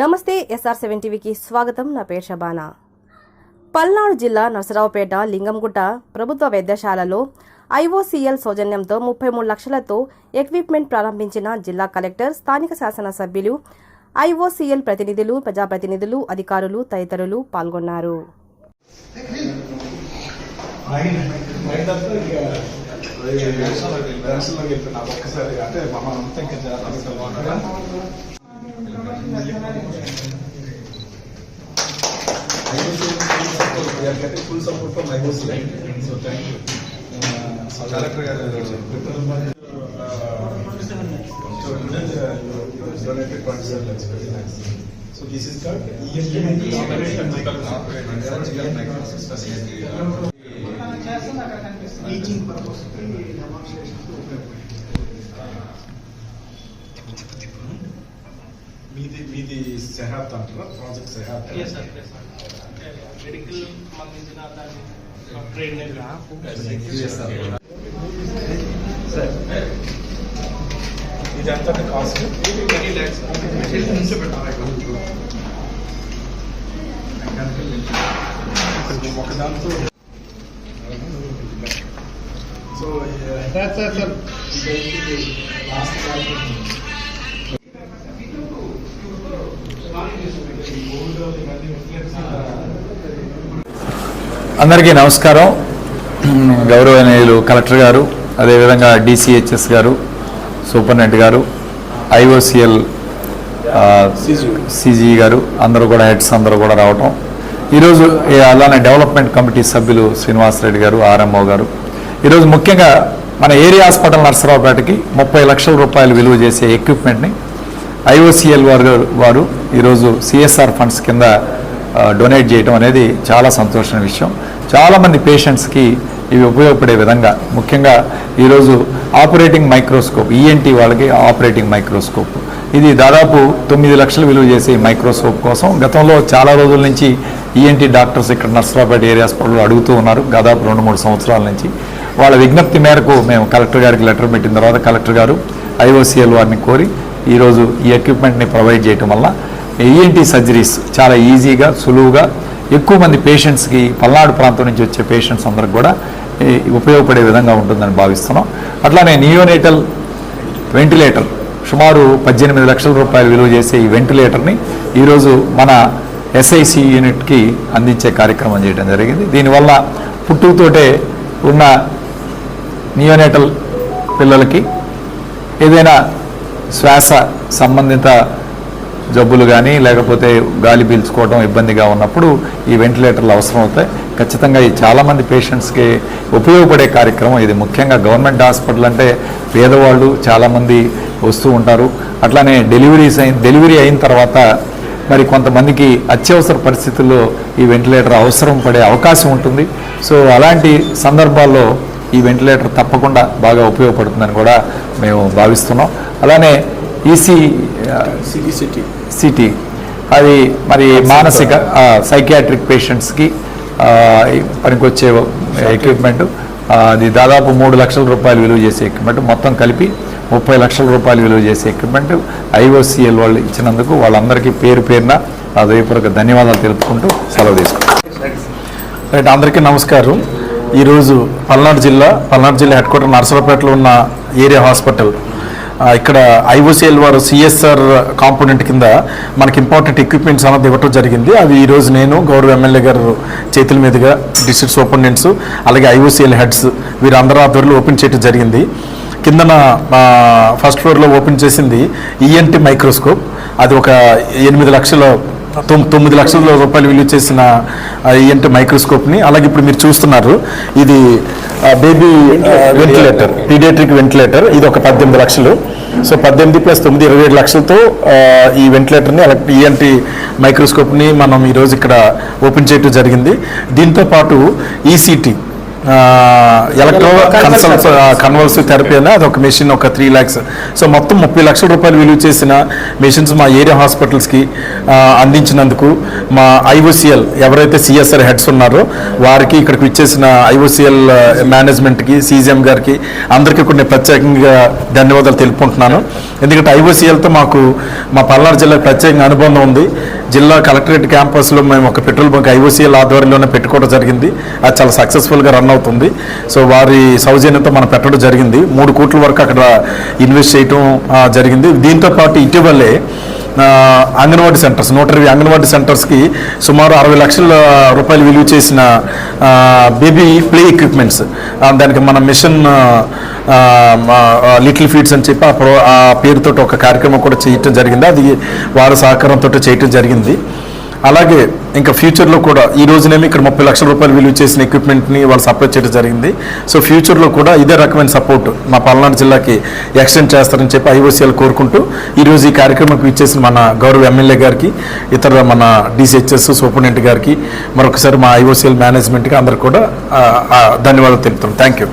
నమస్తే SR seven టీవీకి స్వాగతం. నా పేరు షబానా. పల్నాడు జిల్లా నరసరావుపేట లింగంగుట్ట ప్రభుత్వ వైద్యశాలలో ఐఓసీఎల్ సౌజన్యంతో ముప్పై మూడు లక్షలతో ఎక్విప్మెంట్ ప్రారంభించిన జిల్లా కలెక్టర్ స్థానిక శాసనసభ్యులు ఐఓసీఎల్ ప్రతినిధులు ప్రజాప్రతినిధులు అధికారులు తదితరులు పాల్గొన్నారు. దర్శనంలోకి వెళ్తున్నా ఒక్కసారి అంటే మనం అంతా ఇంకా జాగ్రత్తగా full support from my house so thank you collector గారు donated fund sir that's very nice so this is called మీది మీది సెహాత్ అంటారా project Sehat Yes, sir. Yes, sir. అంటే మెడికల్ సంబంధించిన దాన్ని ట్రైన్ ఇది ఎంత కాస్ట్ ట్వంటీ ల్యాక్స్ నుంచి పెట్టాలి ఒక దాంతో so sir sir sir last అందరికీ నమస్కారం. గౌరవనీయులు కలెక్టర్ గారు అదేవిధంగా డిసిహెచ్ఎస్ గారు సూపరింటెండెంట్ గారు ఐఓసిఎల్ సిజీ గారు అందరూ కూడా హెడ్స్ అందరూ కూడా రావటం. ఈరోజు అలానే డెవలప్మెంట్ కమిటీ సభ్యులు శ్రీనివాసరెడ్డి గారు ఆర్ఎంఓ గారు. ఈరోజు ముఖ్యంగా మన ఏరియా హాస్పిటల్ నర్సరావుపేటకి ముప్పై లక్షల రూపాయలు విలువ చేసే ఎక్విప్మెంట్ని ఐఓసిఎల్ వారు వారు ఈరోజు సిఎస్ఆర్ ఫండ్స్ కింద డొనేట్ చేయడం అనేది చాలా సంతోషమైన విషయం. చాలామంది పేషెంట్స్కి ఇవి ఉపయోగపడే విధంగా ముఖ్యంగా ఈరోజు ఆపరేటింగ్ మైక్రోస్కోప్ ఈఎన్టీ వాళ్ళకి ఆపరేటింగ్ మైక్రోస్కోప్. ఇది దాదాపు తొమ్మిది లక్షలు విలువ చేసే మైక్రోస్కోప్ కోసం గతంలో చాలా రోజుల నుంచి ఈఎన్టీ డాక్టర్స్ ఇక్కడ నర్సరావుపేట ఏరియా హాస్పిటల్లో అడుగుతూ ఉన్నారు దాదాపు రెండు మూడు సంవత్సరాల నుంచి. వాళ్ళ విజ్ఞప్తి మేరకు మేము కలెక్టర్ గారికి లెటర్ పెట్టిన తర్వాత కలెక్టర్ గారు ఐఓసిఎల్ వారిని కోరి ఈరోజు ఈ ఎక్విప్మెంట్ని ప్రొవైడ్ చేయటం వల్ల ఈఎన్టీ సర్జరీస్ చాలా ఈజీగా సులువుగా ఎక్కువ మంది పేషెంట్స్కి పల్నాడు ప్రాంతం నుంచి వచ్చే పేషెంట్స్ అందరికి కూడా ఉపయోగపడే విధంగా ఉంటుందని భావిస్తున్నాం. అట్లానే నియోనేటల్ వెంటిలేటర్ సుమారు పద్దెనిమిది లక్షల రూపాయలు విలువ చేసే ఈ వెంటిలేటర్ని ఈరోజు మన ఎస్ఐసి యూనిట్కి అందించే కార్యక్రమం చేయడం జరిగింది. దీనివల్ల పుట్టుకతోటే ఉన్న నియోనేటల్ పిల్లలకి ఏదైనా శ్వాస సంబంధిత జబ్బులు కానీ లేకపోతే గాలి పీల్చుకోవడం ఇబ్బందిగా ఉన్నప్పుడు ఈ వెంటిలేటర్లు అవసరం అవుతాయి ఖచ్చితంగా ఈ చాలామంది పేషెంట్స్కి ఉపయోగపడే కార్యక్రమం ఇది. ముఖ్యంగా గవర్నమెంట్ హాస్పిటల్ అంటే పేదవాళ్ళు చాలామంది వస్తూ ఉంటారు. అట్లానే డెలివరీస్ అయిన డెలివరీ అయిన తర్వాత మరి కొంతమందికి అత్యవసర పరిస్థితుల్లో ఈ వెంటిలేటర్ అవసరం పడే అవకాశం ఉంటుంది. సో అలాంటి సందర్భాల్లో ఈ వెంటిలేటర్ తప్పకుండా బాగా ఉపయోగపడుతుందని కూడా మేము భావిస్తున్నాం. అలానే ఈసీ సిటీ సిటీ సిటీ అది మరి మానసిక సైకియాట్రిక్ పేషెంట్స్కి పనికొచ్చే ఎక్విప్మెంట్ అది దాదాపు మూడు లక్షల రూపాయలు విలువ చేసే ఎక్విప్మెంట్ మొత్తం కలిపి ముప్పై లక్షల రూపాయలు విలువ చేసే ఎక్విప్మెంట్ ఐఓసిఎల్ వాళ్ళు ఇచ్చినందుకు వాళ్ళందరికీ పేరు పేరున హృదయపూర్వక ధన్యవాదాలు తెలుపుకుంటూ సెలవు తీసుకుంటాం రైట్ అందరికీ నమస్కారం. ఈరోజు పల్నాడు జిల్లా పల్నాడు జిల్లా హెడ్ క్వార్టర్ నర్సరాపేటలో ఉన్న ఏరియా హాస్పిటల్. ఇక్కడ ఐఓసిఎల్ వారు సిఎస్ఆర్ కాంపోనెంట్ కింద మనకి ఇంపార్టెంట్ ఎక్విప్మెంట్స్ అన్నది ఇవ్వటం జరిగింది. అవి ఈరోజు నేను గౌరవ ఎమ్మెల్యే గారు చేతుల మీదుగా డిస్ట్రిక్ట్ సూపరింటెండెంట్స్ అలాగే ఐఓసిఎల్ హెడ్స్ వీరందరూ ఆధ్వర్యంలో ఓపెన్ చేయడం జరిగింది. కిందన ఫస్ట్ ఫ్లోర్లో ఓపెన్ చేసింది ఈఎన్టీ మైక్రోస్కోప్ అది ఒక ఎనిమిది లక్షల తొమ్మిది లక్షల రూపాయలు విలువ చేసిన ఈఎన్టీ మైక్రోస్కోప్ని అలాగే ఇప్పుడు మీరు చూస్తున్నారు. ఇది బేబీ వెంటిలేటర్ పీడియాట్రిక్ వెంటిలేటర్ ఇది ఒక పద్దెనిమిది లక్షలు. సో పద్దెనిమిది ప్లస్ తొమ్మిది ఇరవై ఏడు లక్షలతో ఈ వెంటిలేటర్ని అలాగే ఈఎన్టీ మైక్రోస్కోప్ని మనం ఈరోజు ఇక్కడ ఓపెన్ చేయడం జరిగింది. దీంతో పాటు ECT electro consult convulsive therapy అని అది ఒక మెషిన్ ఒక త్రీ ల్యాక్స్. సో మొత్తం ముప్పై లక్షల రూపాయలు విలువ చేసిన మెషిన్స్ మా ఏరియా హాస్పిటల్స్కి అందించినందుకు మా ఐఓసిఎల్ ఎవరైతే సిఎస్ఆర్ హెడ్స్ ఉన్నారో వారికి ఇక్కడికి ఇచ్చేసిన ఐఓసిఎల్ మేనేజ్మెంట్కి సీజీఎం గారికి అందరికీ కూడా నేను ప్రత్యేకంగా ధన్యవాదాలు తెలుపుకుంటున్నాను. ఎందుకంటే ఐఓసిఎల్తో మాకు మా పల్నాడు జిల్లాకు ప్రత్యేకంగా అనుబంధం ఉంది. జిల్లా కలెక్టరేట్ క్యాంపస్లో మేము ఒక పెట్రోల్ బంక్ ఐఓసీఎల్ ఆధ్వర్యంలోనే పెట్టుకోవడం జరిగింది. అది చాలా సక్సెస్ఫుల్గా రన్ అవుతుంది. సో వారి సౌజన్యంతో మనం పెట్టడం జరిగింది. మూడు కోట్ల వరకు అక్కడ ఇన్వెస్ట్ చేయటం జరిగింది. దీంతో పాటు ఇటీవలే అంగన్వాడీ సెంటర్స్ నూట ఇరవై అంగన్వాడీ సెంటర్స్కి సుమారు అరవై లక్షల రూపాయలు విలువ చేసిన బేబీ ప్లే ఎక్విప్మెంట్స్ దానికి మన మిషన్ లిటిల్ ఫీడ్స్ అని చెప్పి ఆ ప్రో ఆ పేరుతో ఒక కార్యక్రమం కూడా చేయటం జరిగింది. అది వారి సహకారంతో చేయటం జరిగింది. అలాగే ఇంకా ఫ్యూచర్లో కూడా ఈ రోజునేమి ఇక్కడ ముప్పై లక్షల రూపాయలు విలువ చేసిన ఎక్విప్మెంట్ని వాళ్ళు సప్లై చేయడం జరిగింది. సో ఫ్యూచర్లో కూడా ఇదే రకమైన సపోర్ట్ మా పల్నాడు జిల్లాకి ఎక్స్టెండ్ చేస్తారని చెప్పి ఐఓసీఎల్ కోరుకుంటూ ఈరోజు ఈ కార్యక్రమంకి ఇచ్చేసిన మన గౌరవ ఎమ్మెల్యే గారికి ఇతర మన డిసిహెచ్ఎస్ సూపరింటెండెంట్ గారికి మరొకసారి మా ఐఓసీఎల్ మేనేజ్మెంట్కి అందరు కూడా ధన్యవాదాలు తెలుపుతాం. Thank you